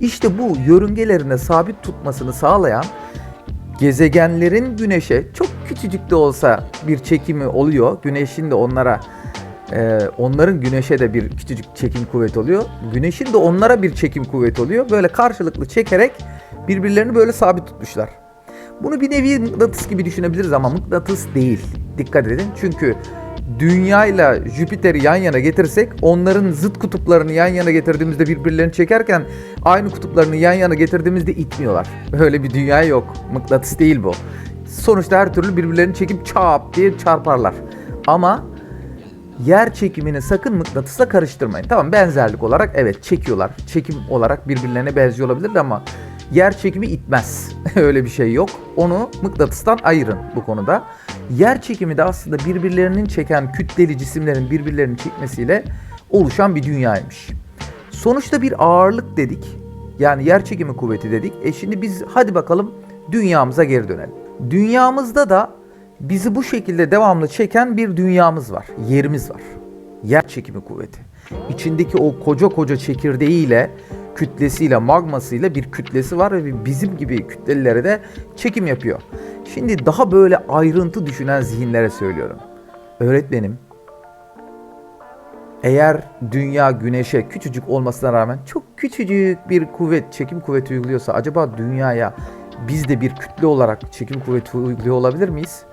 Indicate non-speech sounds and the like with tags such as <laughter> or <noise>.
İşte bu yörüngelerine sabit tutmasını sağlayan gezegenlerin güneşe çok küçücük de olsa bir çekimi oluyor. Güneşin de onlara e, onların güneşe de bir küçücük çekim kuvveti oluyor. Güneşin de onlara bir çekim kuvveti oluyor. Böyle karşılıklı çekerek birbirlerini böyle sabit tutmuşlar. Bunu bir nevi mıknatıs gibi düşünebiliriz ama mıknatıs değil. Dikkat edin çünkü Dünya ile Jüpiter'i yan yana getirsek onların zıt kutuplarını yan yana getirdiğimizde birbirlerini çekerken aynı kutuplarını yan yana getirdiğimizde itmiyorlar. Öyle bir dünya yok. Mıknatıs değil bu. Sonuçta her türlü birbirlerini çekip çap diye çarparlar. Ama yer çekimini sakın mıknatısla karıştırmayın. Tamam benzerlik olarak evet çekiyorlar. Çekim olarak birbirlerine benziyor olabilirler ama yer çekimi itmez. <laughs> Öyle bir şey yok. Onu mıknatıstan ayırın bu konuda. Yer çekimi de aslında birbirlerinin çeken kütleli cisimlerin birbirlerini çekmesiyle oluşan bir dünyaymış. Sonuçta bir ağırlık dedik. Yani yer çekimi kuvveti dedik. E şimdi biz hadi bakalım dünyamıza geri dönelim. Dünyamızda da bizi bu şekilde devamlı çeken bir dünyamız var. Yerimiz var. Yer çekimi kuvveti. İçindeki o koca koca çekirdeğiyle, kütlesiyle, magmasıyla bir kütlesi var ve bizim gibi kütlelilere de çekim yapıyor. Şimdi daha böyle ayrıntı düşünen zihinlere söylüyorum. Öğretmenim, eğer dünya güneşe küçücük olmasına rağmen çok küçücük bir kuvvet, çekim kuvveti uyguluyorsa acaba dünyaya biz de bir kütle olarak çekim kuvveti uyguluyor olabilir miyiz?